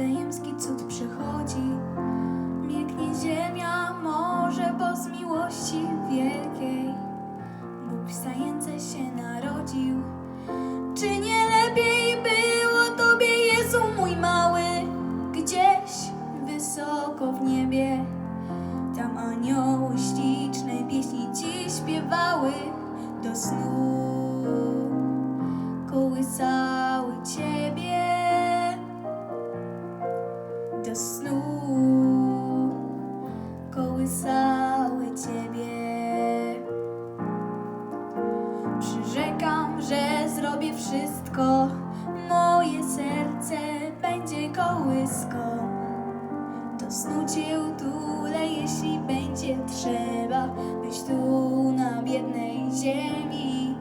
Betlejemski cud przychodzi, wszystko, moje serce będzie kołyską. Do snu cię utulę, jeśli będzie trzeba, byś tu na biednej ziemi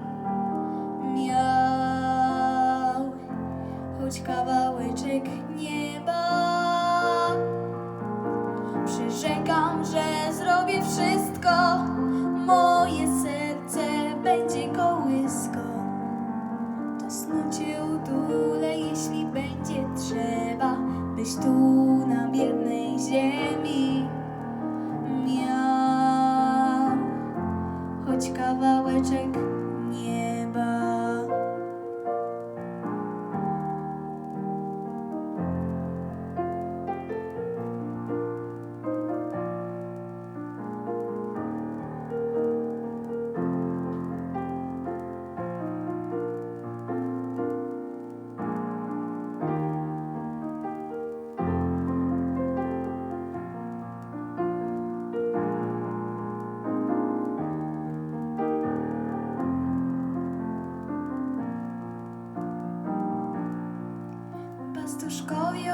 miał choć kawałeczek nieba. Byś tu na biednej ziemi. Miał choć kawałeczek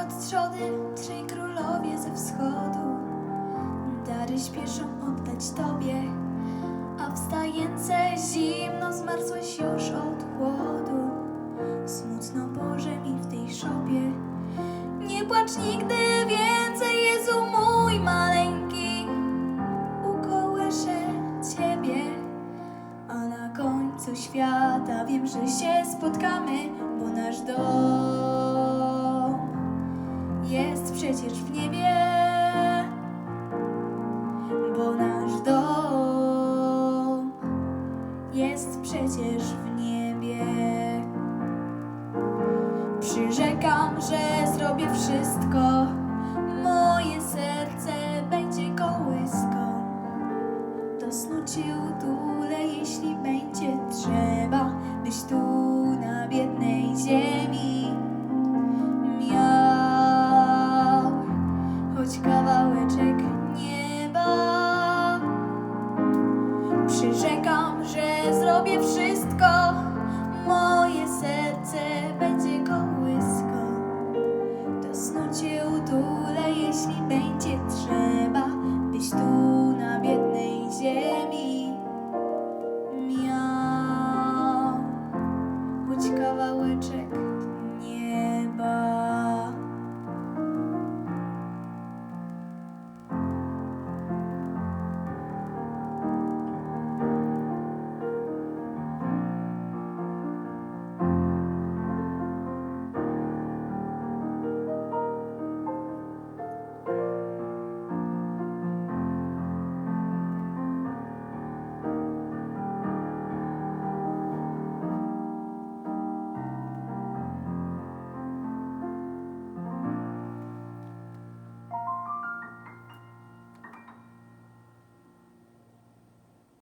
od trzody, trzej królowie ze wschodu. Dary śpieszą oddać Tobie, a wstające zimno zmarzłeś już od chłodu. Smutno Boże mi w tej szopie. Nie płacz nigdy więcej, Jezu mój maleńki. Ukołyszę Ciebie, a na końcu świata wiem, że się spotkamy, bo nasz dom wszystko moje serce będzie kołysko. Do snu cię utulę, jeśli będzie trzeba, byś tu na biednej ziemi miał choć kawałeczek.